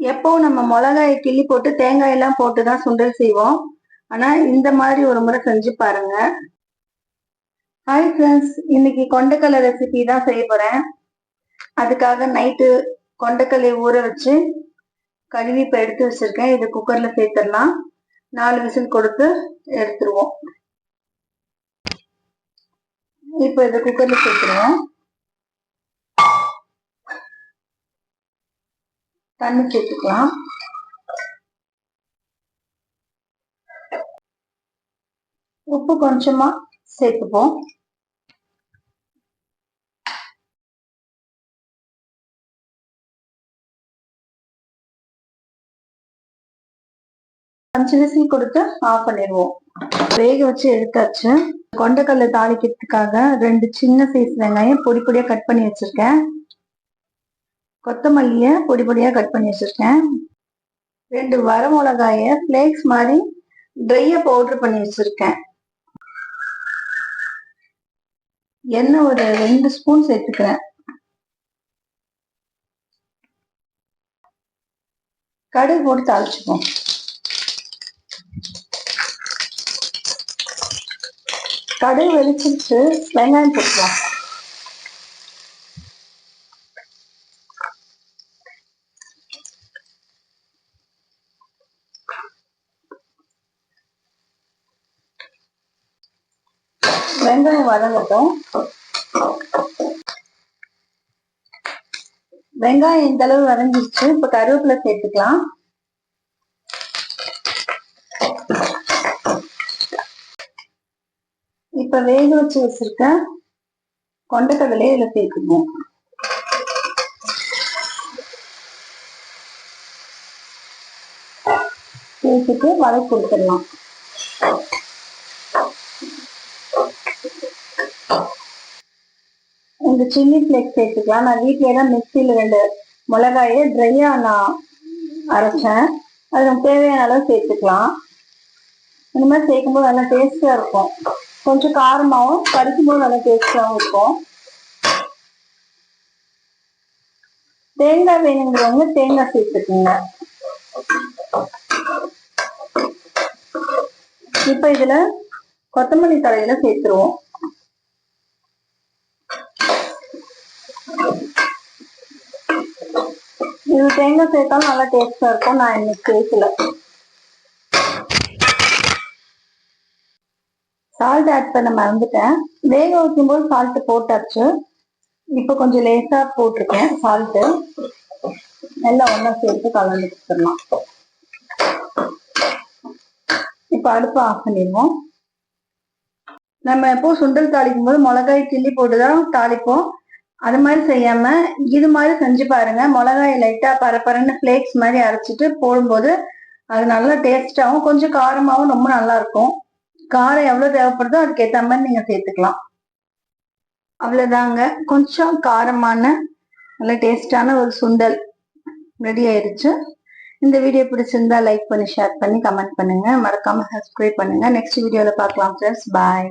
எப்போ நம்ம மிளகாயை கிள்ளி போட்டு தேங்காய் எல்லாம் போட்டு தான் சுண்டல் செய்வோம். ஆனா இந்த மாதிரி ஒரு முறை செஞ்சு பாருங்க. ஹாய் ஃப்ரெண்ட்ஸ் இன்னைக்கு கொண்டக்கடலை ரெசிபி தான் செய்ய போறேன். அதுக்காக நைட்டு கொண்டக்கடலை ஊற வச்சு கழுவி இப்போ எடுத்து வச்சிருக்கேன். இது குக்கர்ல சேர்த்துடலாம். நாலு விசில் கொடுத்து எடுத்துருவோம். இப்போ இதை குக்கர்ல சேர்த்துருவோம். தண்ணி சேர்த்துக்கலாம் உப்பு கொஞ்சமா சேர்த்துப்போம். அஞ்சு விசில் கொடுத்து ஆஃப் பண்ணிடுவோம். வேக வச்சு எடுத்தாச்சு. கொண்டக்கடலை தாளிக்கிறதுக்காக ரெண்டு சின்ன சைஸ் வெங்காயம் பொடி பொடியா கட் பண்ணி வச்சிருக்கேன். கொத்தமல்லிய பொடி பொடியா கட் பண்ணி வச்சிருக்கேன். ரெண்டு வர மிளகாய ஃபிளேக்ஸ் மாதிரி ட்ரையா பவுடர் பண்ணி வச்சிருக்கேன். எண்ணெய் ஒரு ரெண்டு ஸ்பூன் சேர்த்துக்கிறேன். கடுகு போட்டு தாளிச்சுப்போம். கடுகு வெளிச்சிட்டு வெங்காயம் போட்டுக்கலாம். வெங்காயம் வதங்கட்டும். வெங்காயம் இந்த அளவு வதங்கிடுச்சு இப்ப கருவேப்பிலை சேர்த்துக்கலாம். இப்ப வேக வச்சு வச்சிருக்க கொண்டக்கடலையை இதுல சேர்த்துக்குவோம். சேர்த்துட்டு வதக்கி கொடுத்துடலாம். இந்த சில்லி ஃப்ளேக்ஸ் சேர்த்துக்கலாம். நான் வீட்டிலே தான் மிக்சியில் ரெண்டு மிளகாயை ட்ரையா நான் அரைச்சேன். அது நம்ம தேவையான அளவு சேர்த்துக்கலாம். இந்த மாதிரி சேர்க்கும்போது நல்லா டேஸ்டாக இருக்கும். கொஞ்சம் காரமாகவும் கடிக்கும்போது நல்லா டேஸ்டாகவும் இருக்கும். தேங்காய் வேணுங்கிறவங்க தேங்காய் சேர்த்துக்கோங்க. இப்போ இதில் கொத்தமல்லி தலையில சேர்த்துருவோம். இது தேங்காய் சேர்த்தாலும் நல்லா டேஸ்டா இருக்கும். நான் இன்னைக்கு சேர்க்கல சால்ட் ஆட் பண்ண மறந்துட்டேன். வேக வைக்கும் போது சால்ட் போட்டாச்சு. இப்போ கொஞ்சம் லேசா போட்டிருக்கேன் சால்ட்டு எல்லாம் ஒன்றா சேர்த்து கலந்து கொடுத்துடலாம். இப்போ அடுப்பு ஆஃப் பண்ணிடுவோம். நம்ம எப்போ சுண்டல் தாளிக்கும் போது மிளகாய் கிள்ளி போட்டு தான் தாளிப்போம். அது மாதிரி செய்யாம இது மாதிரி செஞ்சு பாருங்க. மிளகாய் லைட்டா பரப்பரன்னு ஃபிளேக்ஸ் மாதிரி அரைச்சிட்டு போடும்போது அது நல்லா டேஸ்டாகவும் கொஞ்சம் காரமாகவும் ரொம்ப நல்லா இருக்கும். காரம் எவ்வளோ தேவைப்படுதோ அதுக்கேற்ற மாதிரி நீங்க சேர்த்துக்கலாம். அவ்வளோதாங்க கொஞ்சம் காரமான நல்ல டேஸ்டான ஒரு சுண்டல் ரெடி ஆயிடுச்சு இந்த வீடியோ பிடிச்சிருந்தா லைக் பண்ணி ஷேர் பண்ணி கமெண்ட் பண்ணுங்க. மறக்காம சப்ஸ்கிரைப் பண்ணுங்க. நெக்ஸ்ட் வீடியோல பார்க்கலாம் ஃப்ரெண்ட்ஸ் பாய்